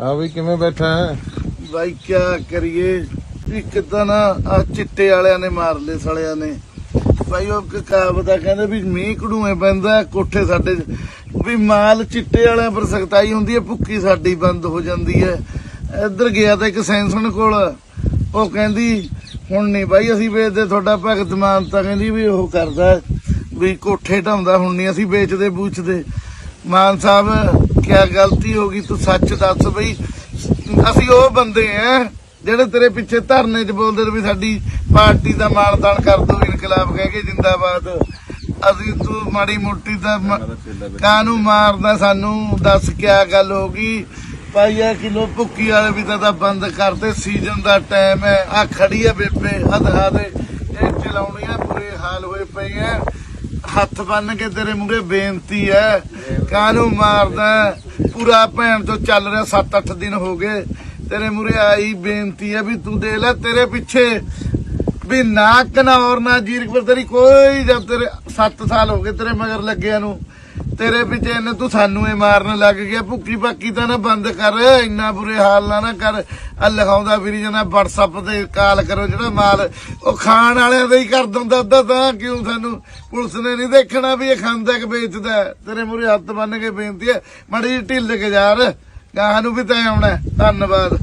ਆ ਵੀ ਕਿਵੇਂ ਬੈਠਾ ਹੈ? ਬਾਈ, ਕਿਆ ਕਰੀਏ? ਇੱਕ ਤਾਂ ਨਾ ਆ ਚਿੱਟੇ ਵਾਲਿਆਂ ਨੇ ਮਾਰ ਲਏ ਸਲਿਆਂ ਨੇ। ਬਾਈ, ਉਹ ਕਹਾਵਤ ਆ ਕਹਿੰਦੇ ਵੀ ਮੀਂਹ ਕਢੂਏ ਪੈਂਦਾ, ਕੋਠੇ ਸਾਡੇ ਵੀ ਮਾਲ ਚਿੱਟੇ ਵਾਲਿਆਂ ਪਰ ਸਖਤਾਈ ਹੁੰਦੀ ਹੈ, ਭੁੱਕੀ ਸਾਡੀ ਬੰਦ ਹੋ ਜਾਂਦੀ ਹੈ। ਇੱਧਰ ਗਿਆ ਤਾਂ ਇੱਕ ਸੈਂਸਣ ਕੋਲ, ਉਹ ਕਹਿੰਦੀ, ਹੁਣ ਨਹੀਂ ਬਾਈ, ਅਸੀਂ ਵੇਚਦੇ ਤੁਹਾਡਾ ਭਗਤ ਮਾਨ, ਤਾਂ ਕਹਿੰਦੀ ਵੀ ਉਹ ਕਰਦਾ ਵੀ ਕੋਠੇ ਢਾਉਂਦਾ, ਹੁਣ ਨਹੀਂ ਅਸੀਂ ਵੇਚਦੇ, ਬੂਚਦੇ। ਮਾਨ ਸਾਹਿਬ ਕਿਆ ਗਲਤੀ ਹੋ ਗਈ ਤੂੰ ਸੱਚ ਦੱਸ ਬਈ। ਅਸੀਂ ਉਹ ਬੰਦੇ ਆ ਜਿਹੜੇ ਤੇਰੇ ਪਿੱਛੇ ਧਰਨੇ 'ਚ ਬੋਲਦੇ ਨੇ ਵੀ ਸਾਡੀ ਪਾਰਟੀ ਦਾ ਮਾਨਦਾਨ ਕਰ ਦੋ ਇਨਕਲਾਬ ਕਹਿ ਕੇ ਜਿੰਦਾਬਾਦ। ਅਸੀਂ ਤੂੰ ਮਾੜੀ ਮੋਟੀ ਦਾ ਕਾਨੂੰ ਮਾਰਦਾ ਸਾਨੂੰ ਦੱਸ ਕਿਆ ਗੱਲ ਹੋ ਗਈ। ਪਾਈਆ ਕਿਲੋ ਭੁੱਕੀ ਵਾਲੇ ਵੀ ਤਾਂ ਬੰਦ ਕਰਦੇ ਸੀਜ਼ਨ ਦਾ ਟਾਈਮ ਹੈ। ਆ ਖੜੀ ਆ ਬੇਬੇ ਹੱਥਾ ਦੇ ਇਹ ਚਲਾਉਣੀਆਂ ਬੁਰੇ ਹਾਲ ਹੋਏ ਪਏ ਆ ਹੱਥ ਬੰਨ ਕੇ ਤੇਰੇ ਮੂਹਰੇ ਬੇਨਤੀ ਹੈ। ਕਾਨੂੰ ਮਾਰਦਾ ਪੂਰਾ ਭੈਣ ਤੋਂ ਚੱਲ ਰਿਹਾ 7-8 ਦਿਨ ਹੋ ਗਏ। ਤੇਰੇ ਮੂਹਰੇ ਆਈ ਬੇਨਤੀ ਹੈ ਵੀ ਤੂੰ ਦੇ ਲੈ ਤੇਰੇ ਪਿੱਛੇ। ਵੀ ਨਾ ਕਨੌਰ, ਨਾ ਜੀਰਕਪੁਰ, ਤੇਰੀ ਕੋਈ ਜਦ ਤੇਰੇ 7 ਸਾਲ ਹੋ ਗਏ ਤੇਰੇ ਮਗਰ ਲੱਗਿਆ ਨੂੰ। ਤੇਰੇ ਪਿੱਛੇ ਇਹਨੇ ਤੂੰ ਸਾਨੂੰ ਇਹ ਮਾਰਨ ਲੱਗ ਗਿਆ। ਭੁੱਕੀ ਬਾਕੀ ਤਾਂ ਨਾ ਬੰਦ ਕਰ, ਇੰਨਾ ਬੁਰੇ ਹਾਲ ਨਾ ਨਾ ਕਰ। ਆ ਲਿਖਾਉਂਦਾ ਫਿਰੀ ਜਨਾ WhatsApp ਤੇ ਕਾਲ ਕਰੋ ਜਿਹੜਾ ਮਾਲ, ਉਹ ਖਾਣ ਵਾਲਿਆਂ ਦਾ ਹੀ ਕਰ ਦਿੰਦਾ ਅੱਧਾ ਤਾਂ। ਕਿਉਂ ਸਾਨੂੰ? ਪੁਲਿਸ ਨੇ ਨਹੀਂ ਦੇਖਣਾ ਵੀ ਇਹ ਖਾਂਦਾ ਕਿ ਵੇਚਦਾ। ਤੇਰੇ ਮੂਹਰੇ ਹੱਥ ਬੰਨ ਕੇ ਬੇਨਤੀ ਹੈ, ਮੜੀ ਢਿੱਲ ਕੇ ਯਾਰ, ਗਾਹਾਂ ਨੂੰ ਵੀ ਤਾਂ ਆਉਣਾ ਧੰਨਵਾਦ।